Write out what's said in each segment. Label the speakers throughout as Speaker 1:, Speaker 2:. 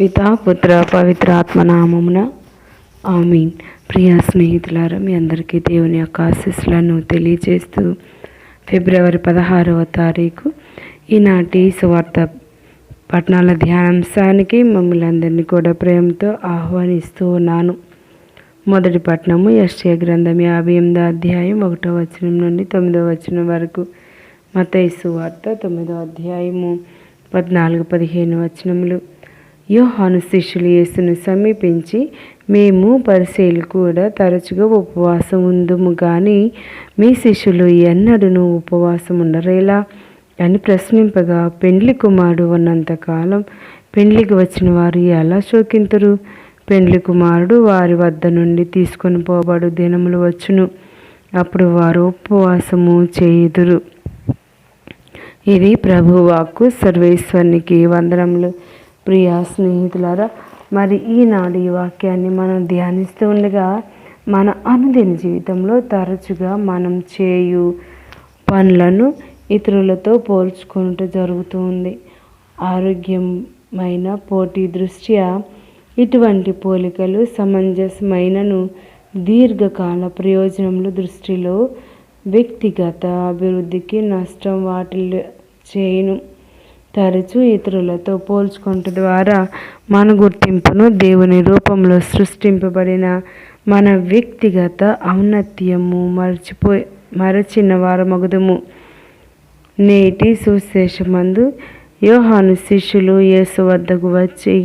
Speaker 1: పితా పుత్ర పవిత్ర ఆత్మనామమున ఆమీన్. ప్రియ స్నేహితులారా మీ అందరికీ దేవుని యొక్క ఆశీస్సులను తెలియజేస్తూ ఫిబ్రవరి పదహారవ తారీఖు ఈనాటి సువార్త పట్టణాల ధ్యానాంశానికి మమ్మల్ని అందరినీ కూడా ప్రేమతో ఆహ్వానిస్తూ ఉన్నాను. మొదటి పట్టణము యశ్య గ్రంథం యాభై ఎనిమిదో అధ్యాయం ఒకటో వచనం నుండి తొమ్మిదో వచనం వరకు. మత వార్త తొమ్మిదో అధ్యాయము పద్నాలుగు పదిహేను వచనములు. యోహాను శిష్యులు యేసును సమీపించి మేము పరిశీలు కూడా తరచుగా ఉపవాసం ఉందుము కానీ మీ శిష్యులు ఎన్నడను ఉపవాసం ఉండరేలా అని ప్రశ్నింపగా పెండ్లి కుమారుడు ఉన్నంతకాలం పెండ్లికి వచ్చిన వారు ఎలా శోకింతురు? పెండ్లి కుమారుడు వారి వద్ద నుండి తీసుకొని పోబడు దినములు వచ్చును. అప్పుడు వారు ఉపవాసము చేయుదురు. ఇది ప్రభువాకు సర్వేశ్వరునికి వందనములు. ప్రియా స్నేహితులారా మరి ఈనాడు ఈ వాక్యాన్ని మనం ధ్యానిస్తూ ఉండగా మన అనుదిన జీవితంలో తరచుగా మనం చేయు పనులను ఇతరులతో పోల్చుకుంటూ జరుగుతుంది ఆరోగ్యమైన పోటీ దృష్ట్యా ఇటువంటి పోలికలు సమంజసమైనను దీర్ఘకాల ప్రయోజనముల దృష్టిలో వ్యక్తిగత అభివృద్ధికి నష్టం వాటిల్ చేయను. తరచూ ఇతరులతో పోల్చుకుంటు ద్వారా మన గుర్తింపును దేవుని రూపంలో సృష్టింపబడిన మన వ్యక్తిగత ఔన్నత్యము మర్చిపోయి మరచిన వారమగుదము. నేటి సుశేషమందు యోహాను శిష్యులు యేసు వద్దకు వచ్చి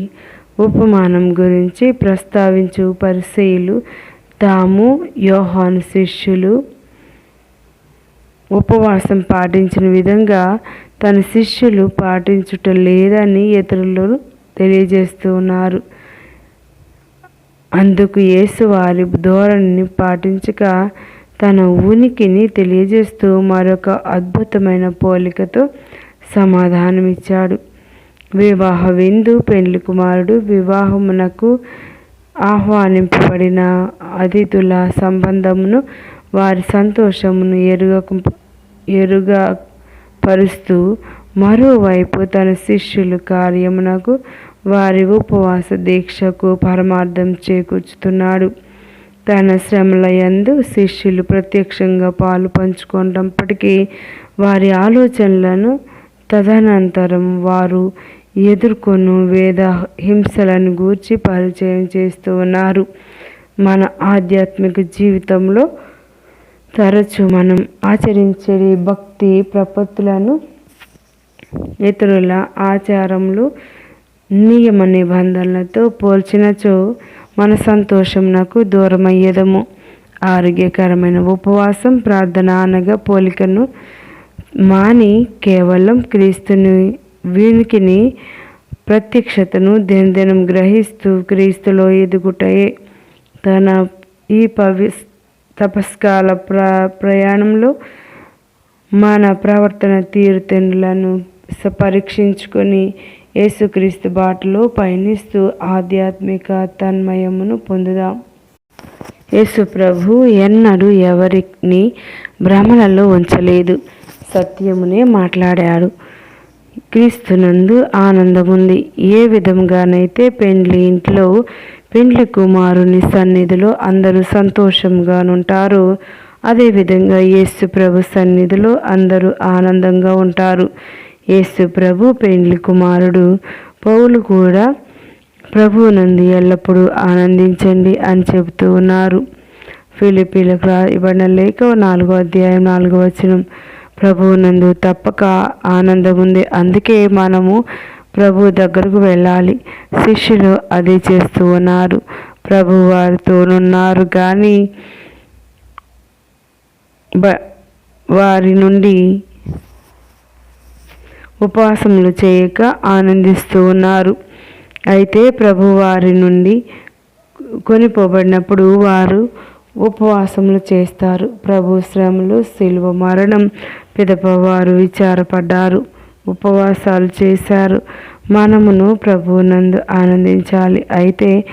Speaker 1: ఉపమానం గురించి ప్రస్తావించు పరిశీలు తాము యోహాను శిష్యులు ఉపవాసం పాటించిన విధంగా తన శిష్యులు పాటించుట లేదని ఇతరులు తెలియజేస్తున్నారు అందుకు యేసు వారి ధోరణిని పాటించక తన ఉనికిని తెలియజేస్తూ మరొక అద్భుతమైన పోలికతో సమాధానమిచ్చాడు. వివాహ విందు పెండ్లి కుమారుడు వివాహమునకు ఆహ్వానింపబడిన అతిథుల సంబంధమును వారి సంతోషమును ఎరుగ ఎరుగ పరుస్తూ మరోవైపు తన శిష్యులు కార్యమునకు వారి ఉపవాస దీక్షకు పరమార్థం చేకూర్చుతున్నాడు. తన శ్రమల యందు శిష్యులు ప్రత్యక్షంగా పాలు పంచుకున్నప్పటికీ వారి ఆలోచనలను తదనంతరం వారు ఎదుర్కొను వేద హింసలను గూర్చి పరిచయం చేస్తూ ఉన్నారు. మన ఆధ్యాత్మిక జీవితంలో తరచు మనం ఆచరించే భక్తి ప్రపత్తులను ఇతరుల ఆచారములు నియమ నిబంధనలతో పోల్చినచో మన సంతోషం నాకు దూరమయ్యేదము. ఆరోగ్యకరమైన ఉపవాసం ప్రార్థన అనగా పోలికను మాని కేవలం క్రీస్తుని వీనికిని ప్రత్యక్షతను దినదినం గ్రహిస్తూ క్రీస్తులో ఎదుగుటయే. తన ఈ పవి తపస్కాల ప్ర ప్రయాణంలో మన ప్రవర్తన తీరుతెన్నులను పరీక్షించుకొని యేసుక్రీస్తు బాటలో పయనిస్తూ ఆధ్యాత్మిక తన్మయమును పొందుదాం. యేసు ప్రభు ఎన్నడూ ఎవరిని భ్రమలలో ఉంచలేదు. సత్యమునే మాట్లాడాడు. క్రీస్తునందు ఆనందముంది. ఏ విధంగానైతే పెండ్లి ఇంట్లో పెండ్లి కుమారుని సన్నిధిలో అందరూ సంతోషంగా ఉంటారు అదేవిధంగా యేసు ప్రభు సన్నిధిలో అందరూ ఆనందంగా ఉంటారు. యేసు ప్రభు పెండ్లి కుమారుడు. పౌలు కూడా ప్రభువునందు ఎల్లప్పుడూ ఆనందించండి అని చెబుతూ ఉన్నారు. ఫిలిపీలకు ఇవ్వడం లేక నాలుగో అధ్యాయం నాలుగో వచనం. ప్రభువునందు తప్పక ఆనందం ఉంది అందుకే మనము ప్రభు దగ్గరకు వెళ్ళాలి. శిష్యులు అది చేస్తూ ఉన్నారు. ప్రభు వారితోనున్నారు. కానీ బ వారి నుండి ఉపవాసములు చేయక ఆనందిస్తూ ఉన్నారు. అయితే ప్రభు వారి నుండి కొనిపోబడినప్పుడు వారు ఉపవాసములు చేస్తారు. ప్రభు శ్రమలు శిల్వ మరణం పిదపవారు విచారపడ్డారు. ఉపవాసాలు చేశారు. మనమును ప్రభువునందు ఆనందించాలి. అయితే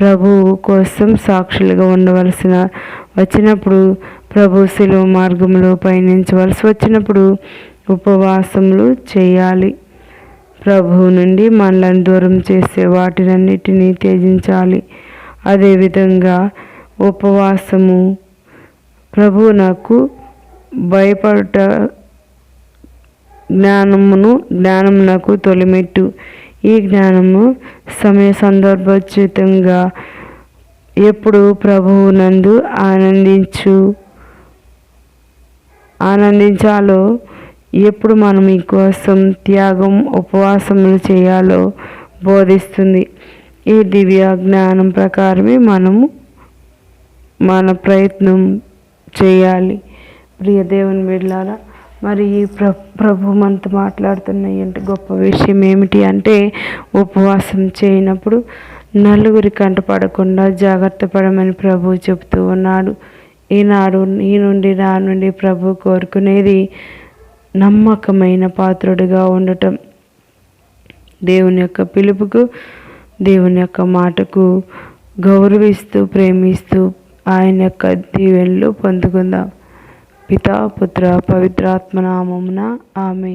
Speaker 1: ప్రభువు కోసం సాక్షులుగా ఉండవలసిన వచ్చినప్పుడు ప్రభు శిలువ మార్గంలో పయనించవలసి వచ్చినప్పుడు ఉపవాసములు చేయాలి. ప్రభువు నుండి మనలను దూరం చేసే వాటినన్నిటినీ త్యజించాలి. అదేవిధంగా ఉపవాసము ప్రభువు నాకు భయపడుట జ్ఞానమును జ్ఞానమునకు తొలిమెట్టు. ఈ జ్ఞానము సమయ సందర్భోచితంగా ఎప్పుడు ప్రభువు నందు ఆనందించు. ఆనందించాలో ఎప్పుడు మనం మీకోసం కోసం త్యాగం ఉపవాసములు చేయాలో బోధిస్తుంది. ఈ దివ్య జ్ఞానం ప్రకారమే మనము మన ప్రయత్నం చేయాలి. ప్రియ దేవుని మరి ఈ ప్ర ప్రభు మనతో మాట్లాడుతున్న ఏంటి గొప్ప విషయం ఏమిటి అంటే ఉపవాసం చేయనప్పుడు నలుగురి కంట పడకుండా జాగ్రత్త పడమని ప్రభు చెబుతూ ఉన్నాడు. ఈనాడు ఈ నుండి నా నుండి ప్రభు కోరుకునేది నమ్మకమైన పాత్రుడిగా ఉండటం. దేవుని యొక్క పిలుపుకు దేవుని యొక్క మాటకు గౌరవిస్తూ ప్రేమిస్తూ ఆయన యొక్క దీవెనలు పొందుకుందాం. పితా పుత్ర పవిత్రాత్మనామమున ఆమె